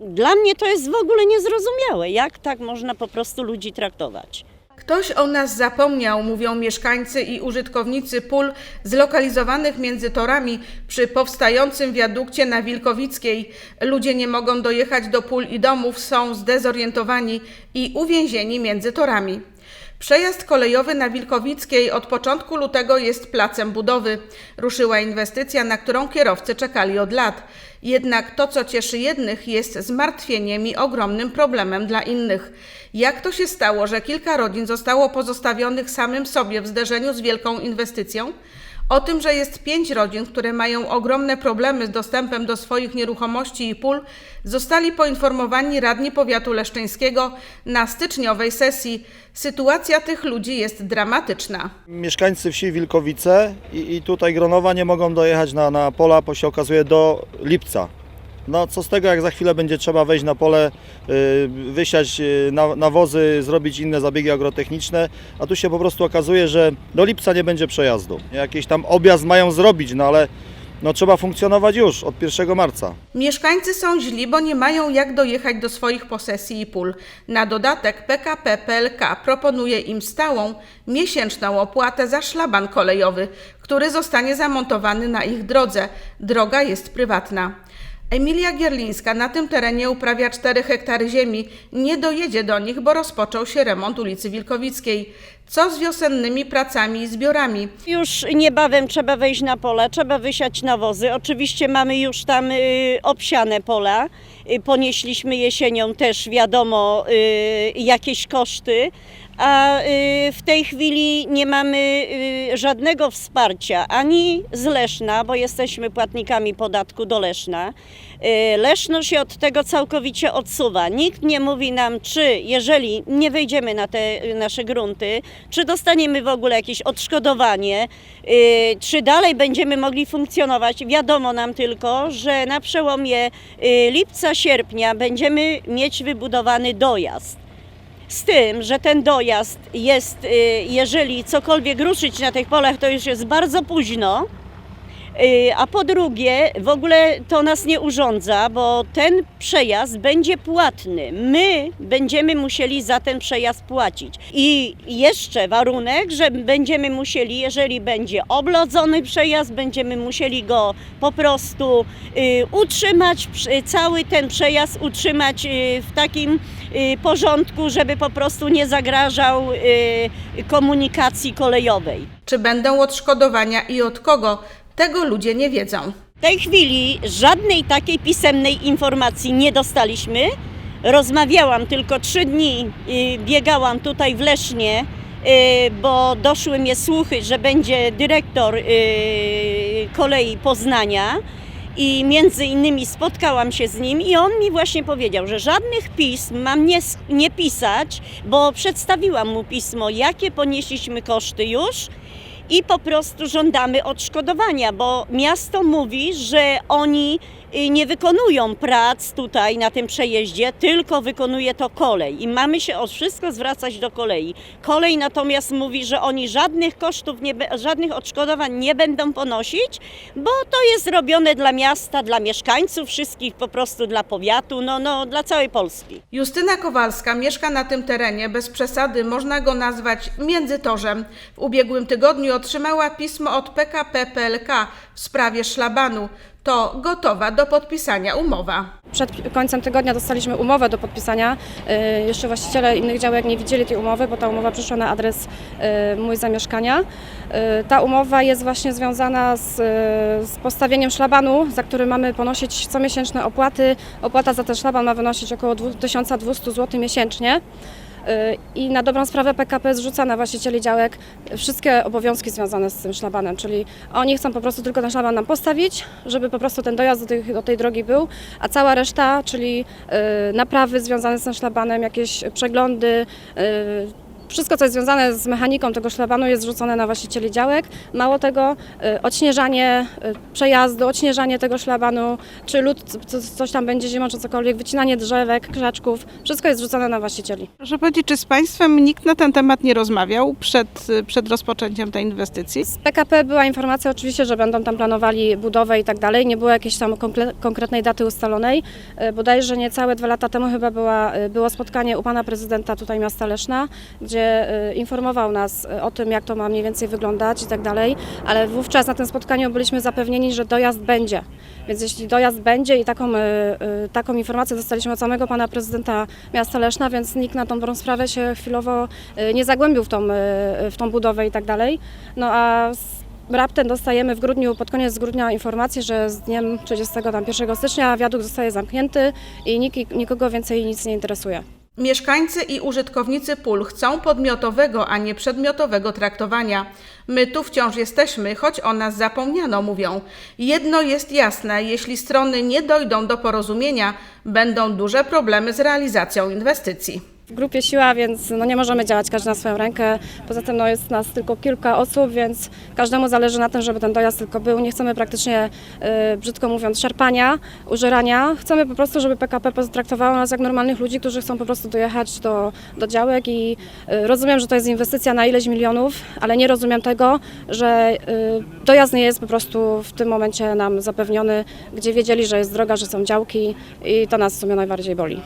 Dla mnie to jest w ogóle niezrozumiałe, jak tak można po prostu ludzi traktować. Ktoś o nas zapomniał, mówią mieszkańcy i użytkownicy pól zlokalizowanych między torami przy powstającym wiadukcie na Wilkowickiej. Ludzie nie mogą dojechać do pól i domów, są zdezorientowani i uwięzieni między torami. Przejazd kolejowy na Wilkowickiej od początku lutego jest placem budowy. Ruszyła inwestycja, na którą kierowcy czekali od lat. Jednak to, co cieszy jednych, jest zmartwieniem i ogromnym problemem dla innych. Jak to się stało, że kilka rodzin zostało pozostawionych samym sobie w zderzeniu z wielką inwestycją? O tym, że jest pięć rodzin, które mają ogromne problemy z dostępem do swoich nieruchomości i pól, zostali poinformowani radni powiatu leszczyńskiego na styczniowej sesji. Sytuacja tych ludzi jest dramatyczna. Mieszkańcy wsi Wilkowice i, i tutaj Gronowa nie mogą dojechać na, na pola, bo się okazuje do lipca. No co z tego, jak za chwilę będzie trzeba wejść na pole, y, wysiać y, na, nawozy, zrobić inne zabiegi agrotechniczne, a tu się po prostu okazuje, że do lipca nie będzie przejazdu. Jakiś tam objazd mają zrobić, no ale no, trzeba funkcjonować już od 1 marca. Mieszkańcy są źli, bo nie mają jak dojechać do swoich posesji i pól. Na dodatek PKP PLK proponuje im stałą, miesięczną opłatę za szlaban kolejowy, który zostanie zamontowany na ich drodze. Droga jest prywatna. Emilia Gierlińska na tym terenie uprawia 4 hektary ziemi. Nie dojedzie do nich, bo rozpoczął się remont ulicy Wilkowickiej. Co z wiosennymi pracami i zbiorami? Już niebawem trzeba wejść na pola, trzeba wysiać nawozy. Oczywiście mamy już tam y, obsiane pola. Y, ponieśliśmy jesienią też wiadomo y, jakieś koszty, a w tej chwili nie mamy żadnego wsparcia ani z Leszna, bo jesteśmy płatnikami podatku do Leszna. Leszno się od tego całkowicie odsuwa. Nikt nie mówi nam, czy jeżeli nie wejdziemy na te nasze grunty, czy dostaniemy w ogóle jakieś odszkodowanie, y, czy dalej będziemy mogli funkcjonować. Wiadomo nam tylko, że na przełomie y, lipca, sierpnia będziemy mieć wybudowany dojazd. Z tym, że ten dojazd jest, y, jeżeli cokolwiek ruszyć na tych polach, to już jest bardzo późno. Y, A po drugie, w ogóle to nas nie urządza, bo ten przejazd będzie płatny. My będziemy musieli za ten przejazd płacić. I jeszcze warunek, że będziemy musieli, jeżeli będzie oblodzony przejazd, będziemy musieli go po prostu y, utrzymać, cały ten przejazd utrzymać y, w takim porządku, żeby po prostu nie zagrażał komunikacji kolejowej. Czy będą odszkodowania i od kogo? Tego ludzie nie wiedzą. W tej chwili żadnej takiej pisemnej informacji nie dostaliśmy. Rozmawiałam tylko trzy dni, biegałam tutaj w Lesznie, y, bo doszły mnie słuchy, że będzie dyrektor y, kolei Poznania i między innymi spotkałam się z nim i on mi właśnie powiedział, że żadnych pism mam nie, nie pisać, bo przedstawiłam mu pismo, jakie ponieśliśmy koszty już i po prostu żądamy odszkodowania, bo miasto mówi, że oni y, nie wykonują prac tutaj na tym przejeździe, tylko wykonuje to kolej i mamy się o wszystko zwracać do kolei. Kolej natomiast mówi, że oni żadnych kosztów, nie, żadnych odszkodowań nie będą ponosić, bo to jest robione dla miasta, dla mieszkańców wszystkich, po prostu dla powiatu, no, no dla całej Polski. Justyna Kowalska mieszka na tym terenie, bez przesady można go nazwać międzytorzem. W ubiegłym tygodniu otrzymała pismo od PKP PLK w sprawie szlabanu. To gotowa do podpisania umowa. Przed końcem tygodnia dostaliśmy umowę do podpisania. Y, Jeszcze właściciele innych działek nie widzieli tej umowy, bo ta umowa przyszła na adres y, mój zamieszkania. Y, Ta umowa jest właśnie związana z, z postawieniem szlabanu, za który mamy ponosić comiesięczne opłaty. Opłata za ten szlaban ma wynosić około 1200 zł miesięcznie. I na dobrą sprawę PKP zrzuca na właścicieli działek wszystkie obowiązki związane z tym szlabanem, czyli oni chcą po prostu tylko ten szlaban nam postawić, żeby po prostu ten dojazd do tej, do tej drogi był, a cała reszta, czyli y, naprawy związane z tym szlabanem, jakieś przeglądy, y, wszystko, co jest związane z mechaniką tego szlabanu jest rzucone na właścicieli działek. Mało tego, y, odśnieżanie y, przejazdu, odśnieżanie tego szlabanu, czy lód, co- coś tam będzie zimą, czy cokolwiek, wycinanie drzewek, krzaczków, wszystko jest rzucone na właścicieli. Proszę powiedzieć, czy z Państwem nikt na ten temat nie rozmawiał przed, przed rozpoczęciem tej inwestycji? Z PKP była informacja oczywiście, że będą tam planowali budowę i tak dalej. Nie było jakiejś tam konkre- konkretnej daty ustalonej. Bodajże niecałe dwa lata temu chyba była, było spotkanie u pana prezydenta tutaj miasta Leszna, gdzie e, informował nas e, o tym, jak to ma mniej więcej wyglądać i tak dalej, ale wówczas na tym spotkaniu byliśmy zapewnieni, że dojazd będzie. Więc jeśli dojazd będzie i taką, e, taką informację dostaliśmy od samego pana prezydenta miasta Leszna, więc nikt na tą sprawę się chwilowo nie zagłębił w tą, w tą budowę i tak dalej. No a raptem dostajemy w grudniu, pod koniec grudnia informację, że z dniem 31 stycznia wiadukt zostaje zamknięty i nikt, nikogo więcej nic nie interesuje. Mieszkańcy i użytkownicy pól chcą podmiotowego, a nie przedmiotowego traktowania. My tu wciąż jesteśmy, choć o nas zapomniano, mówią. Jedno jest jasne, jeśli strony nie dojdą do porozumienia, będą duże problemy z realizacją inwestycji. W grupie siła, więc no nie możemy działać każdy na swoją rękę. Poza tym no jest nas tylko kilka osób, więc każdemu zależy na tym, żeby ten dojazd tylko był. Nie chcemy praktycznie, y, brzydko mówiąc, szarpania, użerania. Chcemy po prostu, żeby PKP potraktowało nas jak normalnych ludzi, którzy chcą po prostu dojechać do, do działek i y, rozumiem, że to jest inwestycja na ileś milionów, ale nie rozumiem tego, że y, dojazd nie jest po prostu w tym momencie nam zapewniony, gdzie wiedzieli, że jest droga, że są działki i to nas w sumie najbardziej boli.